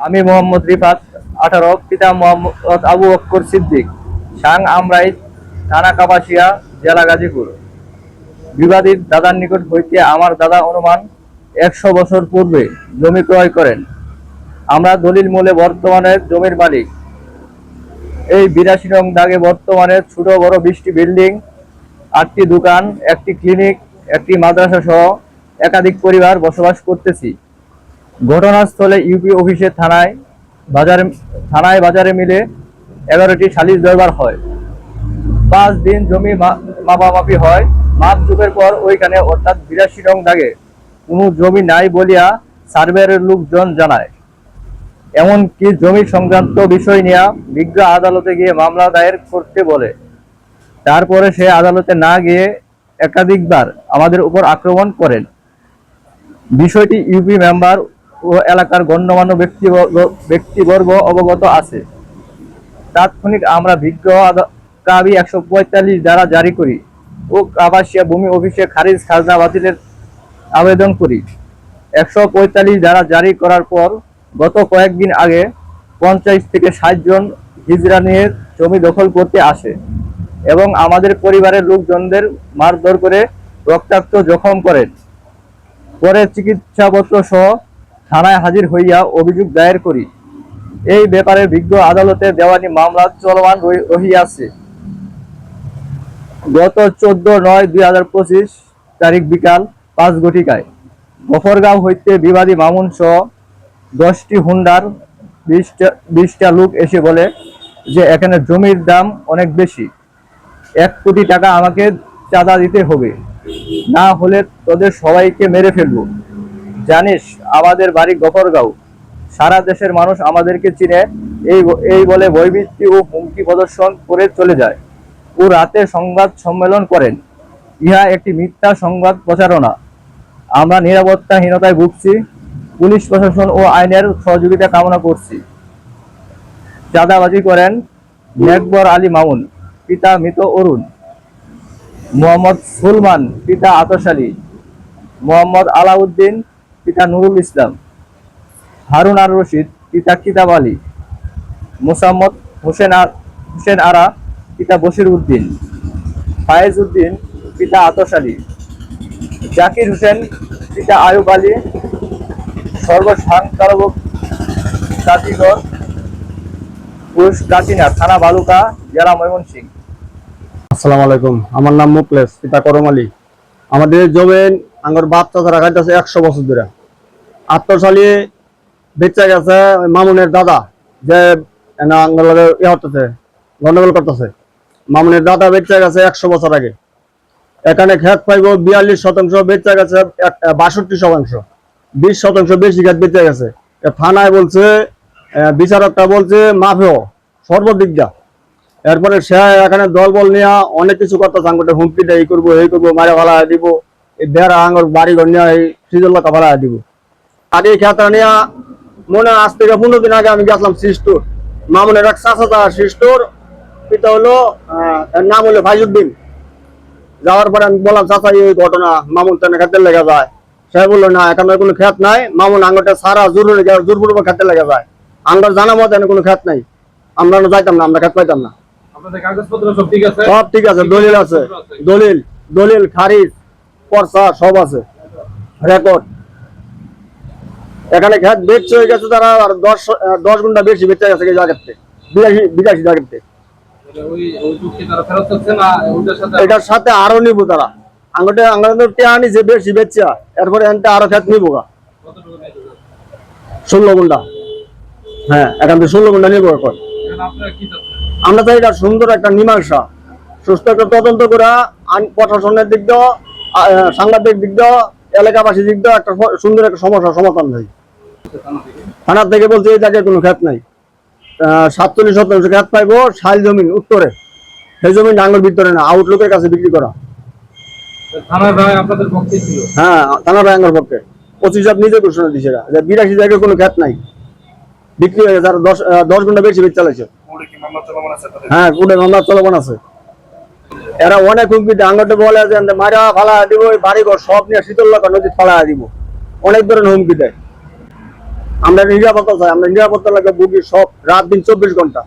আমি মোহাম্মদ রিফাত আঠারো পিতা মোহাম্মদ আবু অক্কর সিদ্দিক, সাং আমরাই থানা কাপাসিয়া, জেলা গাজীপুর। বিবাদীর দাদার নিকট হইতে আমার দাদা অনুমান একশো বছর পূর্বে জমি ক্রয় করেন। আমরা দলিল মূলে বর্তমানে জমির মালিক। এই বিরাশি নং দাগে বর্তমানে ছোট বড় বিশটি বিল্ডিং, আটটি দোকান, একটি ক্লিনিক, একটি মাদ্রাসা সহ একাধিক পরিবার বসবাস করতেছি। ঘটনাস্থলে ইউপি অফিসে থানায় বাজারে থানায় বাজারে মিলে এগারোটি সালিশ দরবার হয়। পাঁচ দিন জমি মাপামাপি হয়। মাপ যুগের পর ওইখানে অর্থাৎ বিরাশি রং দাগে। কোনো জমি নাই বলিয়া সার্ভেয়ারের লোকজন জানায়। এমনকি জমি সংক্রান্ত বিষয় নিয়ে বিজ্ঞ আদালতে গিয়ে মামলা দায়ের করতে বলে। তারপরে সে আদালতে না গিয়ে একাধিকবার আমাদের উপর আক্রমণ করেন। বিষয়টি ইউপি মেম্বার ও এলাকার গণ্যমান্য ব্যক্তিবর্গ ব্যক্তিবর্গ অবগত আছে। তাৎক্ষণিক আমরা বিজ্ঞ কাবি একশো পঁয়তাল্লিশ দ্বারা জারি করি ও আবাসিয়া ভূমি অফিসে খারিজ খাজনা বাতিলের আবেদন করি। একশো পঁয়তাল্লিশ দ্বারা জারি করার পর গত কয়েকদিন আগে পঞ্চাশ থেকে ষাট জন হিজরা নিয়ে জমি দখল করতে আসে এবং আমাদের পরিবারের লোকজনদের মারধর করে রক্তাক্ত জখম করেন পরে চিকিৎসাপত্র সহ থানায় হাজির হইয়া অভিযোগ দায়ের করি। এই ব্যাপারে বিজ্ঞ আদালতে দেওয়ানি মামলা চলমান রহিয়াছে। গত চোদ্দ নয় দুই হাজার পঁচিশ তারিখ বিকাল পাঁচ ঘটিকায় গফরগাঁও হইতে বিবাদী মামুন সহ দশটি হুন্ডার বিশটা বিশটা লোক এসে বলে যে এখানে জমির দাম অনেক বেশি। এক কোটি টাকা আমাকে চাঁদা দিতে হবে। না হলে তোদের সবাইকে মেরে ফেলব। জানিস, আমাদের বাড়ি গফরগাঁও। সারা দেশের মানুষ আমাদেরকে চিনে, এই এই বলে বৈবৃত্তি ও হুমকি প্রদর্শন করে চলে যায়। ও রাতে সংবাদ সম্মেলন করেন। ইহা একটি মিথ্যা সংবাদ প্রচারণা। আমরা নিরাপত্তাহীনতায় ভুগছি, পুলিশ প্রশাসন ও আইনের সহযোগিতা কামনা করছি। চাঁদাবাজি করেন মেকবর আলী মামুন, পিতা মৃত অরুণ। মোহাম্মদ সুলমান, পিতা আতস আলী মোহাম্মদ আলাউদ্দিন পিতা নুরুল ইসলাম, হারুন আর রশিদ, পিতা কিতাব আলী, মোসাম্মদ হোসেন আর হোসেন আরা, পিতা বশির উদ্দিন, ফায়েজ উদ্দিন, পিতা আতস আলী, জাকির হোসেন, পিতা আয়ুব আলী সর্বসাংকারক কাতিগড় পুরুষ কাটিনা থানা বালুকা, জেলা ময়মনসিংহ। আসসালামু আলাইকুম। আমার নাম মুকলেশ, পিতা করম আলী। আমাদের জমিন আঙ্গর বাপ চাচারা খাইতেছে একশো বছর ধরে। আত্মর সালিয়ে বেচা গেছে মামুনের দাদা, যে ইয়ে হতেছে গন্ডগোল করতেছে। মামুনের দাদা বেচা গেছে একশো বছর আগে। এখানে খেত পাইব বিয়াল্লিশ শতাংশ, বেচা গেছে বাষট্টি শতাংশ। বিশ শতাংশ বেশি খেত বেচা গেছে। থানায় বলছে বিচারকটা বলছে মাফেও সর্বদিক এরপরে সে এখানে দল বল নিয়ে অনেক কিছু করতে সাংগঠে হুমকি দেয় এই করব এই করব, মারে ভালা দিব। বেড়া আঙর বাড়ি ঘর নিয়ে এই দিব। আগে এই নিয়ে মনে আজ থেকে পনেরো দিন আগে আমি গেছিলাম সিস্টোর মামুনের এক সিস্টোর পিতা হলো নাম হলো ভাইজুদ্দিন যাওয়ার পরে আমি বললাম চাচা এই ঘটনা মামুন তেনে খেতে লেগে যায়। সে বলল না এখানে কোনো খেত নাই। মামুন আঙ্গরটা সারা জোর জোরপূর্বক খেতে লেগে যায়। আঙ্গর জানা মতো এখানে কোনো খেত নাই। আমরা না যাইতাম না আমরা খেত পাইতাম না। সব ঠিক আছে? দলিল আছে। দলিল দলিল খারিজ। পর্চা সব আছে। রেকর্ড এখানে খেত বেচছে হয়ে গেছে তারা আর দশ দশ ঘণ্টা বেশি বেচে গেছে এই জায়গাতে। বিরাশি বিরাশি জায়গাতে। এটার সাথে আরও নিবো তারা। আঙ্গটে আঙ্গটে টেয়ানি যে বেশি বেচছে এরপরে এনতে আরও খেত নিবো গা? ষোলো ঘণ্টা হ্যাঁ এখান থেকে ষোলো ঘণ্টা নিবো এখন। আমরা চাই এটা সুন্দর একটা মীমাংসা। সুস্থ একটা তদন্ত করে প্রশাসনের দিক আহ, সাংবাদিক দিক দিয়েও এলাকাবাসী দিক দিয়েও একটা সুন্দর একটা সমস্যার সমাধান হয় থানা থেকে থানার থেকে বলছে এই জায়গায় কোনো ক্ষেত নাই। সাতচল্লিশ শতাংশ ক্ষেত পাইবো শাল জমিন উত্তরে। সেই জমিন ডাঙ্গর ভিতরে না আউটলুকের কাছে বিক্রি করা। হ্যাঁ থানার ডাঙ্গর পক্ষে। পঁচিশ হাজার নিজে ঘোষণা এরা, যে বিরাশি জায়গায় কোনো ক্ষেত নাই। বিক্রি হয়ে গেছে আর দশ দশ ঘণ্টা বেশি বেচে চালাইছে হ্যাঁ কুড়ে মামলা চলমান আছে। এরা অনেক হুমকি দেয়। আঙ্গটে বলে যে মারা ফালা দিব, ওই বাড়ি ঘর সব নিয়ে শীতল নদী ফালা দিব। অনেক ধরনের হুমকি দেয়। আমরা নিরাপত্তা চাই, আমরা নিরাপত্তা লাগে বুকি সব, রাত দিন চব্বিশ ঘণ্টা।